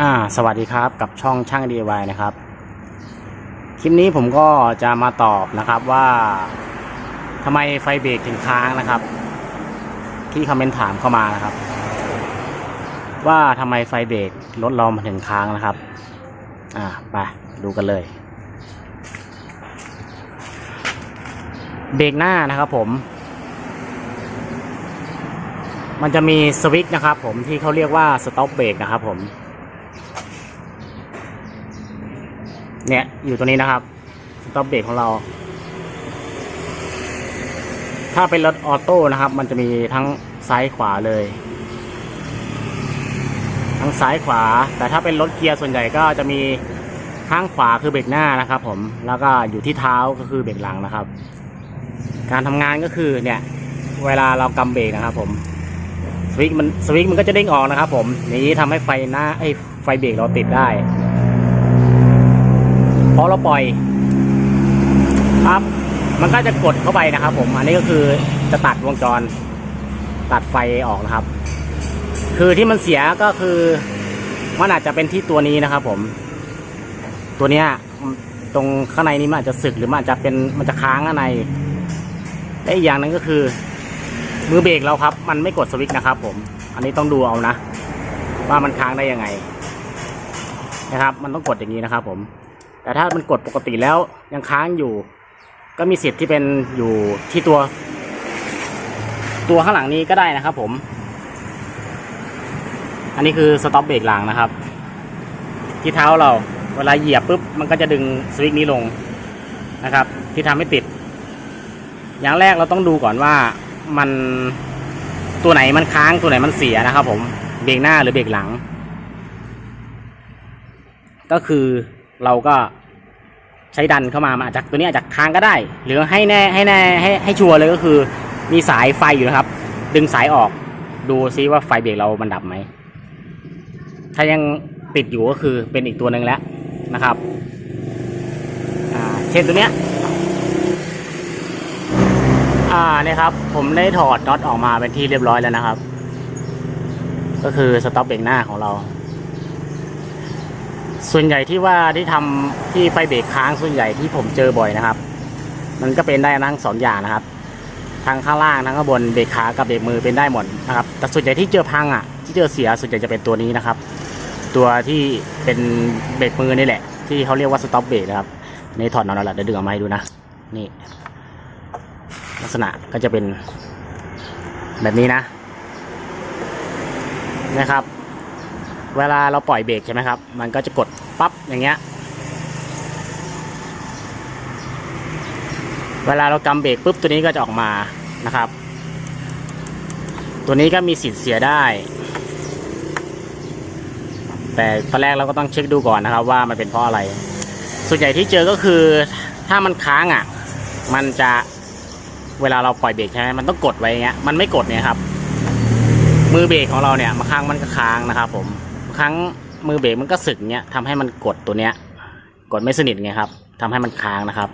อ่าสวัสดีครับกับช่องช่าง DIY นะครับ คลิปนี้ผมก็จะมาตอบนะครับว่าทำไมไฟเบรกถึงค้างนะครับ ที่คอมเมนต์ถามเข้ามานะครับ ว่าทำไมไฟเบรกรถเรามาถึงค้างนะครับ อ่าไปดูกันเลย เบรกหน้านะครับผม มันจะมีสวิตช์นะครับ ผมที่เขาเรียกว่าสต็อปเบรกนะครับผม เนี่ยอยู่ตัวนี้นะครับสต็อปเบรกของเรา ถ้าเป็นรถออโต้นะครับ มันจะมีทั้งซ้ายขวาเลย ทั้งซ้ายขวา แต่ถ้าเป็นรถเกียร์ส่วนใหญ่ก็จะมีข้างขวาคือเบรกหน้านะครับ ผมแล้วก็อยู่ที่เท้าก็คือเบรกหลังนะครับ การทำงานก็คือเนี่ย เวลาเรากำเบรกนะครับ ผมสวิตช์มันสวิตช์มันก็จะเด้งออกนะครับ ผมนี้ทำให้ไฟหน้าไอ้ไฟเบรกเราติดได้ พอเราปล่อยปั๊บมันก็จะกดเข้าไปนะครับ ผม อันนี้ก็คือจะตัดวงจร ตัดไฟออกนะครับ คือที่มันเสียก็คือมันอาจจะเป็นที่ตัวนี้นะครับ ผม ตัวเนี้ยตรงข้างในนี้มันอาจจะสึกหรือมันอาจจะเป็นมันจะค้างข้างในและอีกอย่างหนึงก็คือ มือเบรกเราครับ มันไม่กดสวิตช์นะครับ ผม อันนี้ต้องดูเอานะ ว่ามันค้างได้ยังไง นะครับ มันต้องกดอย่างนี้นะครับ ผม แต่ถ้ามันกดปกติแล้วยังค้างอยู่ ก็มีสิทธิ์ที่เป็นอยู่ที่ตัว ตัวข้างหลังนี้ก็ได้นะครับ ผม อันนี้คือสต็อปเบรกหลังนะครับ ที่เท้าเราเวลาเหยียบปุ๊บมันก็จะดึงสวิตช์นี้ลงนะครับ ที่ทำให้ติด อย่างแรกเราต้องดูก่อนว่ามันตัวไหนมันค้างตัวไหนมันเสียนะครับ ผมเบรกหน้าหรือเบรกหลัง ก็คือ เราก็ใช้ดันเข้ามามาจากตัวนี้อาจจะค้างก็ได้ หรือให้แน่ให้แน่ให้ให้ชัวร์เลยก็คือมีสายไฟอยู่นะครับ ดึงสายออก ดูซิว่าไฟเบรกเรามันดับไหม ถ้ายังติดอยู่ก็คือเป็นอีกตัวหนึ่งแล้วนะครับเช่นตัวเนี้ยอ่าเนี่ยครับ ผมได้ถอดน็อตออกมาเป็นที่เรียบร้อยแล้วนะครับ ก็คือสต็อปเบรกหน้าของเรา ส่วนใหญ่ที่ว่าที่ทำที่ไฟเบรกค้างส่วนใหญ่ที่ผมเจอบ่อยนะครับ มันก็เป็นได้ทั้งสองอย่างนะครับทั้งข้างล่างทั้งข้างบนเบรกขากับเบรกมือเป็นได้หมดนะครับแต่ส่วนใหญ่ที่เจอพังอะ ที่เจอเสียส่วนใหญ่จะเป็นตัวนี้นะครับ ตัวที่เป็นเบรกมือนี่แหละ ที่เขาเรียกว่าสต็อปเบรกนะครับนี่ถอดนอตแล้วล่ะเดี๋ยวดึงออกมาให้ดูนะนี่ ลักษณะก็จะเป็นแบบนี้นะนะครับ เวลาเราปล่อยเบรกใช่ไหมครับ มันก็จะกดปั๊บอย่างเงี้ย เวลาเรากำเบรกปุ๊บตัวนี้ก็จะออกมานะครับ ตัวนี้ก็มีสิทธิ์เสียได้ แต่ตอนแรกเราก็ต้องเช็คดูก่อนนะครับ ว่ามันเป็นเพราะอะไร ส่วนใหญ่ที่เจอก็คือถ้ามันค้างอะ มันจะเวลาเราปล่อยเบรกใช่ไหมมันต้องกดไว้อย่างเงี้ย มันไม่กดเนี่ยครับ มือเบรกของเราเนี่ยบาครั้งมันก็ค้างนะครับผม ครั้งมือเบรกมันก็สึกเนี้ยทำให้มันกดตัวเนี้ย กดไม่สนิทไงครับทำให้มันค้างนะครับ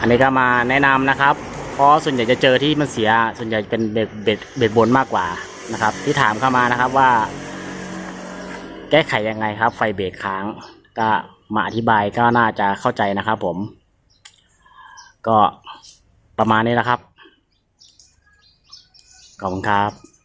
อันนี้ก็มาแนะนำนะครับ เพราะส่วนใหญ่จะเจอที่มันเสีย ส่วนใหญ่เป็นเบรกเบรกเบรกบนมากกว่านะครับ ที่ถามเข้ามานะครับว่า แก้ไขยังไงครับ ไฟเบรกค้าง ก็มาอธิบายก็น่าจะเข้าใจนะครับผม ก็ประมาณนี้นะครับ ขอบคุณครับ